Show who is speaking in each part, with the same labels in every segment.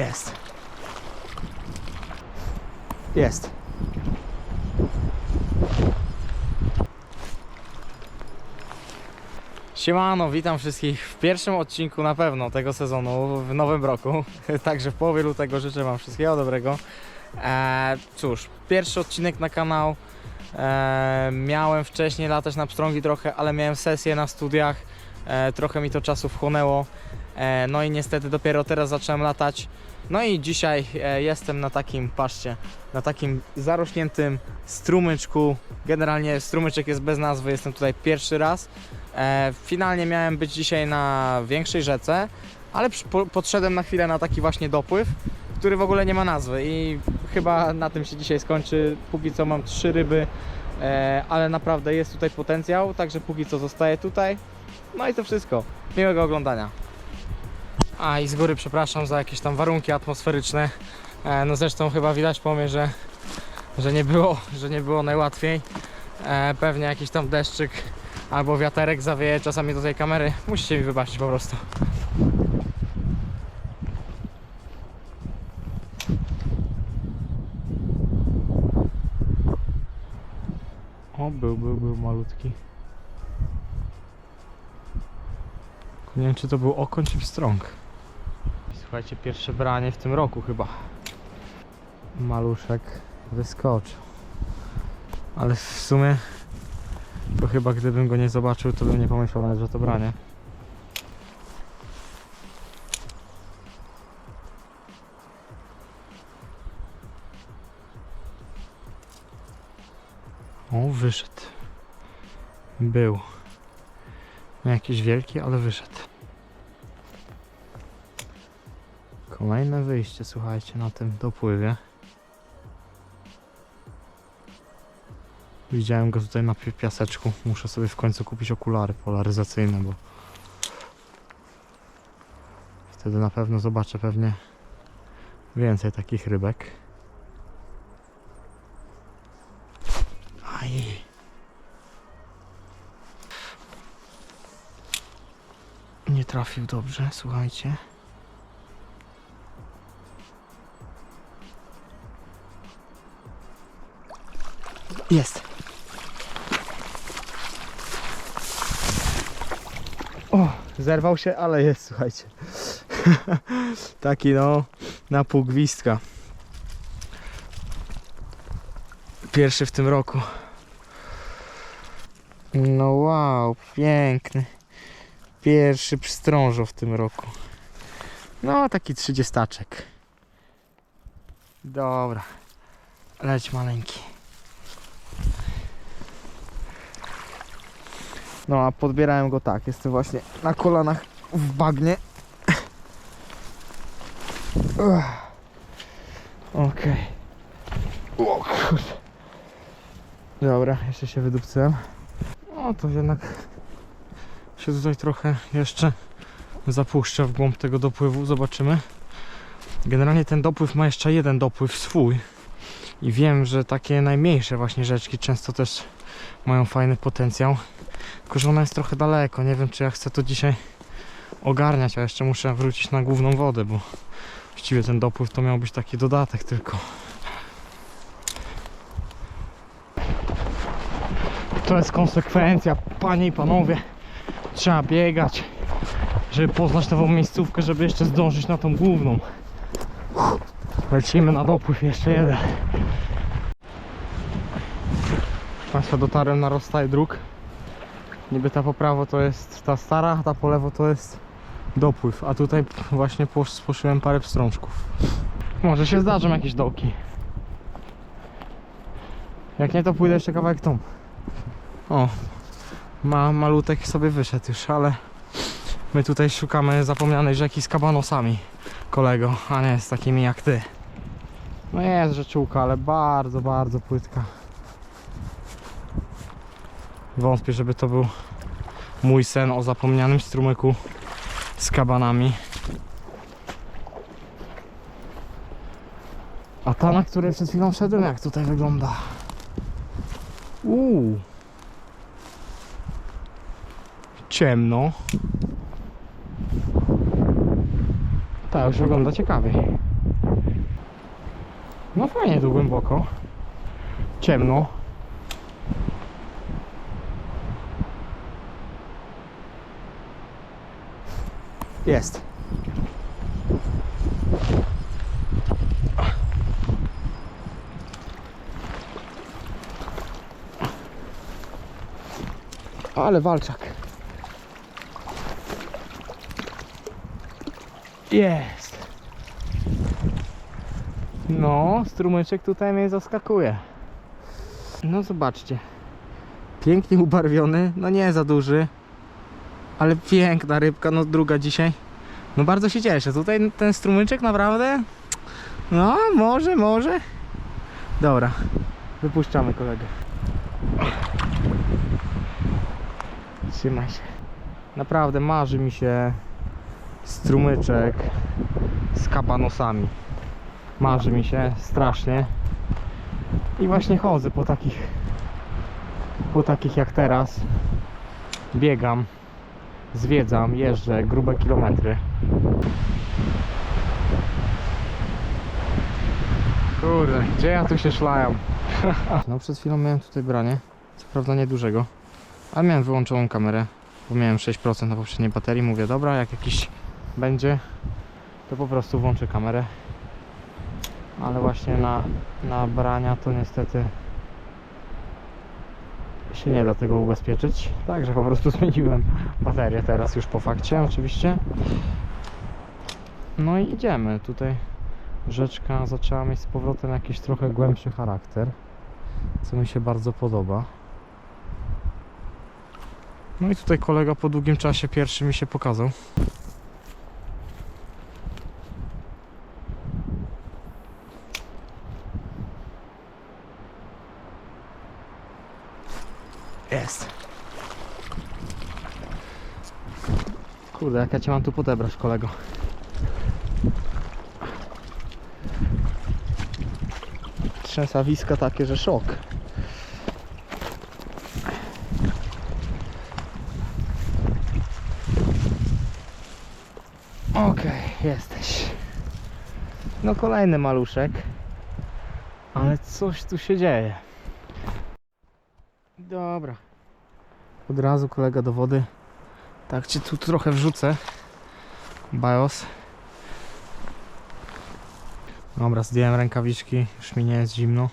Speaker 1: Jest. Jest. Siemano, witam wszystkich w pierwszym odcinku na pewno tego sezonu w nowym roku. Także w połowie lutego życzę Wam wszystkiego dobrego. Eee, cóż, pierwszy odcinek na kanał. Eee, miałem wcześniej latać na pstrągi trochę, ale miałem sesję na studiach. Eee, trochę mi to czasu wchłonęło. Eee, no i niestety dopiero teraz zacząłem latać. No i dzisiaj e, jestem na takim, patrzcie, na takim zarośniętym strumyczku. Generalnie strumyczek jest bez nazwy, jestem tutaj pierwszy raz. E, finalnie miałem być dzisiaj na większej rzece, ale podszedłem na chwilę na taki właśnie dopływ, który w ogóle nie ma nazwy i chyba na tym się dzisiaj skończy. Póki co mam trzy ryby, e, ale naprawdę jest tutaj potencjał, także póki co zostaję tutaj. No i to wszystko. Miłego oglądania. A i z góry przepraszam za jakieś tam warunki atmosferyczne. E, no zresztą chyba widać po mnie, że, że, nie, było, że nie było najłatwiej. E, pewnie jakiś tam deszczyk albo wiaterek zawieje czasami do tej kamery. Musicie mi wybaczyć po prostu. O, był, był, był malutki. Nie wiem, czy to był okoń, czy pstrąg. Słuchajcie, pierwsze branie w tym roku chyba. Maluszek wyskoczył. Ale w sumie to chyba gdybym go nie zobaczył, to bym nie pomyślał nawet, że to branie. O, wyszedł. Był. Nie jakiś wielki, ale wyszedł. Kolejne wyjście, słuchajcie, na tym dopływie. Widziałem go tutaj na pi- piaseczku. Muszę sobie w końcu kupić okulary polaryzacyjne, bo wtedy na pewno zobaczę pewnie więcej takich rybek. Aj. Nie trafił dobrze, słuchajcie. Jest. O, zerwał się, ale jest, słuchajcie. Taki no, na pół gwizdka. Pierwszy w tym roku. No wow, piękny. Pierwszy pstrążo w tym roku. No, taki trzydziestaczek. Dobra. Leć maleńki. No a podbierałem go tak, jestem właśnie na kolanach w bagnie. Okej. O kurde. Dobra, jeszcze się wydupcyłem. No to jednak się tutaj trochę jeszcze zapuszczę w głąb tego dopływu, zobaczymy. Generalnie ten dopływ ma jeszcze jeden dopływ swój. I wiem, że takie najmniejsze właśnie rzeczki często też mają fajny potencjał. Tylko, że ona jest trochę daleko. Nie wiem, czy ja chcę to dzisiaj ogarniać, a jeszcze muszę wrócić na główną wodę, bo właściwie ten dopływ to miał być taki dodatek tylko. To jest konsekwencja, panie i panowie. Trzeba biegać, żeby poznać nową miejscówkę, żeby jeszcze zdążyć na tą główną. Lecimy na dopływ, jeszcze jeden. Państwa, dotarłem na rozstaj dróg. Niby ta po prawo to jest ta stara, a ta po lewo to jest dopływ. A tutaj właśnie posz- spłoszyłem parę pstrążków. Może się zdarzą jakieś dołki. Jak nie, to pójdę jeszcze kawałek tą. O, ma, malutek sobie wyszedł już, ale my tutaj szukamy zapomnianej rzeki z kabanosami, kolego, a nie z takimi jak ty. No jest rzeczułka, ale bardzo, bardzo płytka. Wątpię, żeby to był mój sen o zapomnianym strumyku z kabanami. A ta, na której przed chwilą szedłem, jak tutaj wygląda? Uuu. Ciemno. Ta już wygląda ciekawie. No fajnie tu głęboko. Ciemno. Jest. Ale walczak. Jest. No, strumyczek tutaj mnie zaskakuje. No zobaczcie. Pięknie ubarwiony, no nie za duży. Ale piękna rybka, no druga dzisiaj. No bardzo się cieszę. Tutaj ten strumyczek naprawdę. No, może, może. Dobra, wypuszczamy kolegę. Trzymaj się. Naprawdę marzy mi się strumyczek z kabanosami. Marzy mi się strasznie. I właśnie chodzę po takich po takich jak teraz. Biegam, zwiedzam, jeżdżę grube kilometry. Kurde, gdzie ja tu się szlałem? No przed chwilą miałem tutaj branie, co prawda niedużego, ale miałem wyłączoną kamerę, bo miałem 6% na poprzedniej baterii. Mówię, dobra, jak jakiś będzie, to po prostu włączę kamerę. Ale właśnie na, na brania to niestety się nie da tego ubezpieczyć. Także po prostu zmieniłem baterię teraz już po fakcie oczywiście. No i idziemy. Tutaj rzeczka zaczęła mieć z powrotem jakiś trochę głębszy charakter, co mi się bardzo podoba. No i tutaj kolega po długim czasie pierwszy mi się pokazał. Jest. Kurde, jak ja cię mam tu podebrać, kolego. Trzęsawiska takie, że szok. Okej, jesteś. No kolejny maluszek. Ale coś tu się dzieje. Dobra. Od razu kolega do wody. Tak cię tu trochę wrzucę. Bios. Dobra, zdjąłem rękawiczki, już mi nie jest zimno.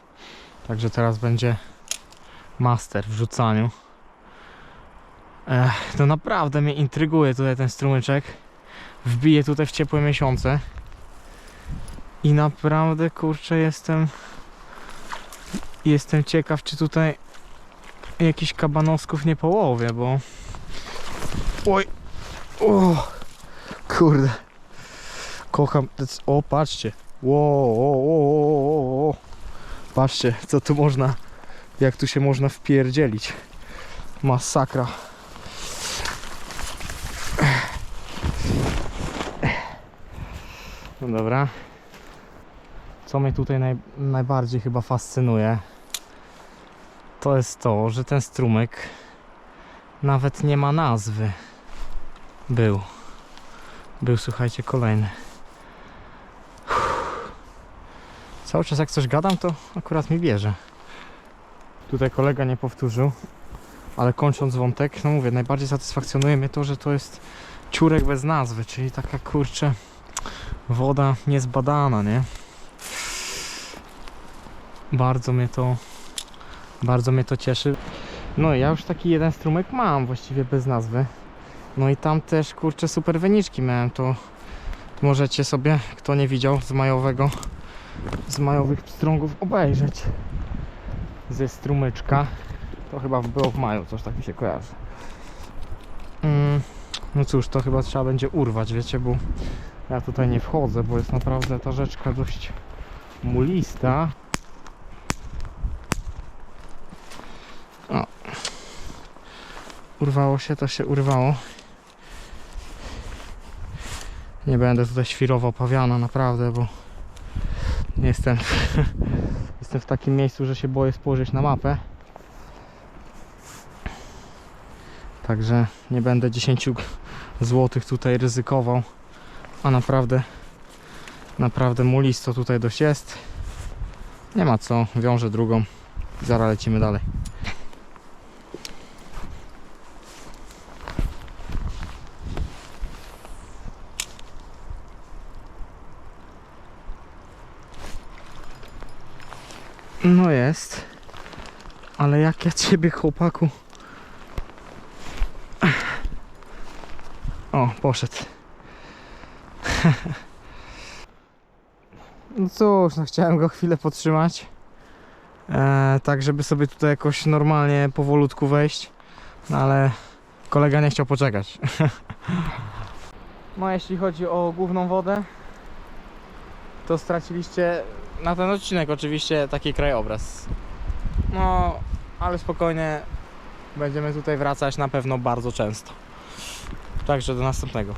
Speaker 1: Także teraz będzie master w rzucaniu. Ech, to naprawdę mnie intryguje tutaj ten strumyczek. Wbiję tutaj w ciepłe miesiące. I naprawdę kurczę jestem jestem ciekaw czy tutaj jakichś kabanosków nie połowię, bo oj. O. Kurde. Kocham o patrzcie. O, o, o, o, o. patrzcie co tu można jak tu się można wpierdzielić. Masakra. No dobra. Co mnie tutaj naj, najbardziej chyba fascynuje to jest to, że ten strumyk nawet nie ma nazwy. Był. Był, słuchajcie, kolejny. Cały czas jak coś gadam, to akurat mi bierze. Tutaj kolega nie powtórzył, ale kończąc wątek, no mówię, najbardziej satysfakcjonuje mnie to, że to jest ciurek bez nazwy, czyli taka kurczę woda niezbadana, nie? Bardzo mnie to bardzo mnie to cieszy. No ja już taki jeden strumyk mam, właściwie bez nazwy. No i tam też kurczę super wyniczki miałem, to możecie sobie, kto nie widział z majowego, z majowych pstrągów obejrzeć ze strumyczka. To chyba było w maju, coś tak mi się kojarzy. Mm, no cóż, to chyba trzeba będzie urwać, wiecie, bo ja tutaj nie wchodzę, bo jest naprawdę ta rzeczka dość mulista. urwało się, to się urwało. Nie będę tutaj świrował pawiana, naprawdę, bo jestem, jestem w takim miejscu, że się boję spojrzeć na mapę. Także nie będę 10 złotych tutaj ryzykował, a naprawdę naprawdę mulisto tutaj dość jest. Nie ma co, wiążę drugą i zaraz lecimy dalej. No jest. Ale jak ja ciebie chłopaku. O, poszedł. No cóż, no chciałem go chwilę podtrzymać. E, tak, żeby sobie tutaj jakoś normalnie, powolutku wejść. No ale kolega nie chciał poczekać. no jeśli chodzi o główną wodę, to straciliście na ten odcinek oczywiście taki krajobraz. No, ale spokojnie będziemy tutaj wracać na pewno bardzo często. Także do następnego.